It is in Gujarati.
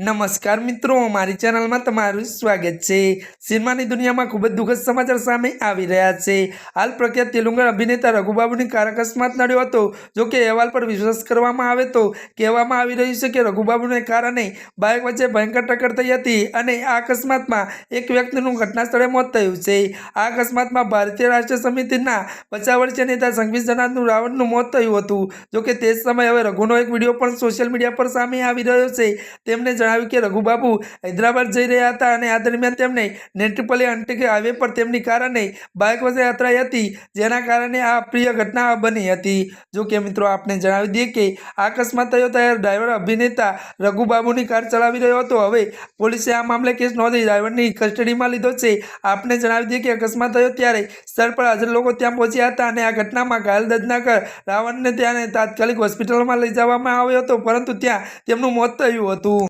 નમસ્કાર મિત્રો, મારી ચેનલમાં તમારું સ્વાગત છે. સિનેમાની દુનિયામાં ખૂબ જ દુઃખદ સમાચાર સામે આવી રહ્યા છે. હાલ પ્રખ્યાત તેલુગુ અભિનેતા રઘુબાબુની કાર અકસ્માત નડ્યો હતો. જો કે અહેવાલ પર વિશ્વાસ કરવામાં આવે તો કહેવામાં આવી રહ્યું છે કે રઘુબાબુને કાર અને બાઇક વચ્ચે ભયંકર ટક્કર થઈ હતી અને આ અકસ્માતમાં એક વ્યક્તિનું ઘટના સ્થળે મોત થયું છે. આ અકસ્માતમાં ભારતીય રાષ્ટ્રીય સમિતિના પચાસ વર્ષીય નેતા સંઘવી જનાર્દનું રાવણનું મોત થયું હતું. જો કે તે જ સમયે હવે રઘુનો એક વીડિયો પણ સોશિયલ મીડિયા પર સામે આવી રહ્યો છે. જણાવ્યું કે રઘુબાબુ હૈદરાબાદ જઈ રહ્યા હતા અને આ દરમિયાન તેમણે નેટ્રીપલ્લી અંટકે હાઈવે પર તેમની કારણે બાઇક વચ્ચે અથડાઈ હતી, જેના કારણે આ અપ્રિય ઘટના બની હતી. જો કે મિત્રો, આપને જણાવી દઈએ કે અકસ્માત થયો ત્યારે ડ્રાઈવર, અભિનેતા રઘુબાબુની કાર ચલાવી રહ્યો હતો. હવે પોલીસે આ મામલે કેસ નોંધી ડ્રાઈવરની કસ્ટડીમાં લીધો છે. આપને જણાવી દઈએ કે અકસ્માત થયો ત્યારે સ્થળ પર હાજર લોકો ત્યાં પહોંચ્યા હતા અને આ ઘટનામાં ઘાયલ દર્દનાકર રાવણને ત્યાં તાત્કાલિક હોસ્પિટલમાં લઈ જવામાં આવ્યો હતો, પરંતુ ત્યાં તેમનું મોત થયું હતું.